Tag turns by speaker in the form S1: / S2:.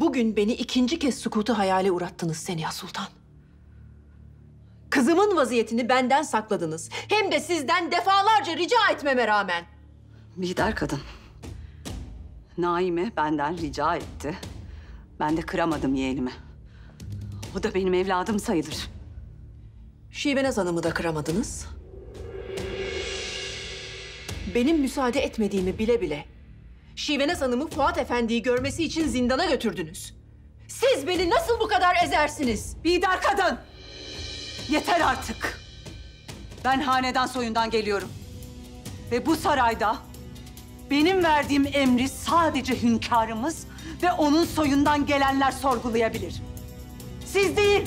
S1: Bugün beni ikinci kez sukutu hayale uğrattınız Seniha Sultan. Kızımın vaziyetini benden sakladınız. Hem de sizden defalarca rica etmeme rağmen.
S2: Lider kadın. Naime benden rica etti. Ben de kıramadım yeğenimi. O da benim evladım sayılır.
S1: Şivenaz Hanım'ı da kıramadınız. Benim müsaade etmediğimi bile bile Şivenaz Hanım'ı Fuat Efendi'yi görmesi için zindana götürdünüz. Siz beni nasıl bu kadar ezersiniz?
S2: Lider kadın! Yeter artık. Ben hanedan soyundan geliyorum. Ve bu sarayda benim verdiğim emri sadece hünkârımız ve onun soyundan gelenler sorgulayabilir. Siz değil.